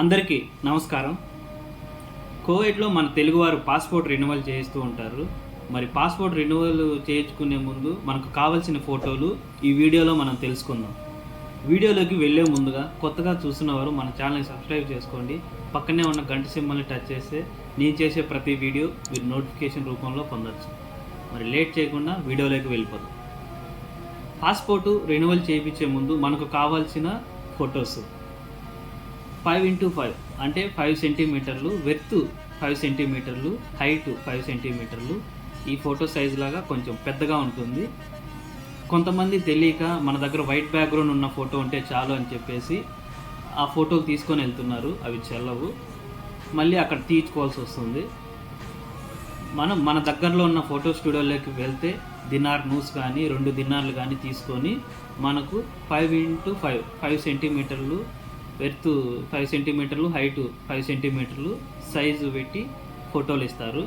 అందరికీ నమస్కారం. కోవిడ్లో మన తెలుగువారు పాస్పోర్ట్ రెన్యువల్ చేస్తూ ఉంటారు. మరి పాస్పోర్ట్ రెన్యువల్ చేయించుకునే ముందు మనకు కావాల్సిన ఫోటోలు ఈ వీడియోలో మనం తెలుసుకుందాం. వీడియోలోకి వెళ్ళే ముందుగా కొత్తగా చూస్తున్నవారు మన ఛానల్ని సబ్స్క్రైబ్ చేసుకోండి. పక్కనే ఉన్న గంట సింబల్ని టచ్ చేస్తే నేను చేసే ప్రతి వీడియో మీరు నోటిఫికేషన్ రూపంలో పొందొచ్చు. మరి లేట్ చేయకుండా వీడియోలోకి వెళ్ళిపోదాం. పాస్పోర్టు రెన్యువల్ చేయించే ముందు మనకు కావాల్సిన ఫొటోస్. ఫైవ్ ఇంటూ ఫైవ్ అంటే ఫైవ్ సెంటీమీటర్లు వెర్త్ ఫైవ్ సెంటీమీటర్లు హైట్ ఫైవ్ సెంటీమీటర్లు ఈ ఫోటో సైజ్ లాగా కొంచెం పెద్దగా ఉంటుంది. కొంతమంది తెలియక మన దగ్గర వైట్ బ్యాక్గ్రౌండ్ ఉన్న ఫోటో ఉంటే చాలు అని చెప్పేసి ఆ ఫోటోలు తీసుకొని వెళ్తున్నారు. అవి చెల్లవు. మళ్ళీ అక్కడ తీర్చుకోవాల్సి వస్తుంది. మనం మన దగ్గరలో ఉన్న ఫోటో స్టూడియోలోకి వెళ్తే దినార్ నూస్ కానీ రెండు దినార్లు కానీ తీసుకొని మనకు ఫైవ్ ఇంటూ ఫైవ్ ఫైవ్ సెంటీమీటర్లు ఎర్త్ ఫైవ్ సెంటీమీటర్లు హైటు ఫైవ్ సెంటీమీటర్లు సైజు పెట్టి ఫోటోలు ఇస్తారు.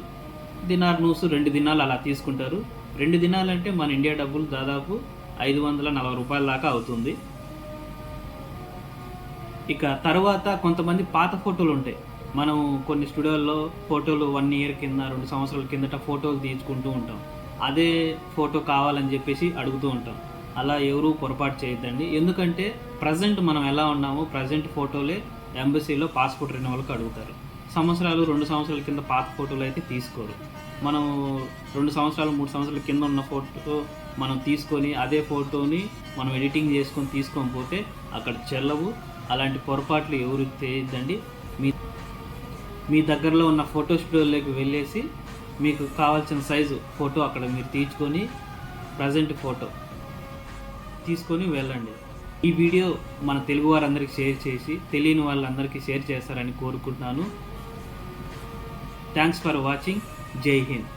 దినార్ నూసు రెండు దినాలు అలా తీసుకుంటారు. రెండు దినాలు అంటే మన ఇండియా డబ్బులు దాదాపు ఐదు వందల నలభై రూపాయల దాకా అవుతుంది. ఇక తర్వాత కొంతమంది పాత ఫోటోలు ఉంటాయి. మనం కొన్ని స్టూడియోల్లో ఫోటోలు వన్ ఇయర్ కింద రెండు సంవత్సరాల కిందట ఫోటోలు తీసుకుంటూ ఉంటాం. అదే ఫోటో కావాలని చెప్పేసి అడుగుతూ ఉంటాం. అలా ఎవరూ పొరపాటు చేయొద్దండి. ఎందుకంటే ప్రజెంట్ మనం ఎలా ఉన్నామో ప్రజెంట్ ఫోటోలే ఎంబసీలో పాస్పోర్ట్ రెన్యువల్కి అడుగుతారు. సంవత్సరాలు రెండు సంవత్సరాల కింద పాత ఫోటోలు అయితే తీసుకోరు. మనం రెండు సంవత్సరాలు మూడు సంవత్సరాల కింద ఉన్న ఫోటో మనం తీసుకొని అదే ఫోటోని మనం ఎడిటింగ్ చేసుకొని తీసుకొని పోతే అక్కడ చెల్లవు. అలాంటి పొరపాట్లు ఎవరు చేయొద్దండి. మీ మీ దగ్గరలో ఉన్న ఫోటో స్టూడియోలోకి వెళ్ళేసి మీకు కావాల్సిన సైజు ఫోటో అక్కడ మీరు తీర్చుకొని ప్రజెంట్ ఫోటో తీసుకొని వెళ్ళండి. ఈ వీడియో మన తెలుగు వారందరికీ షేర్ చేసి తెలియని వాళ్ళందరికీ షేర్ చేస్తారని కోరుకుంటున్నాను. థ్యాంక్స్ ఫర్ వాచింగ్ జై హింద్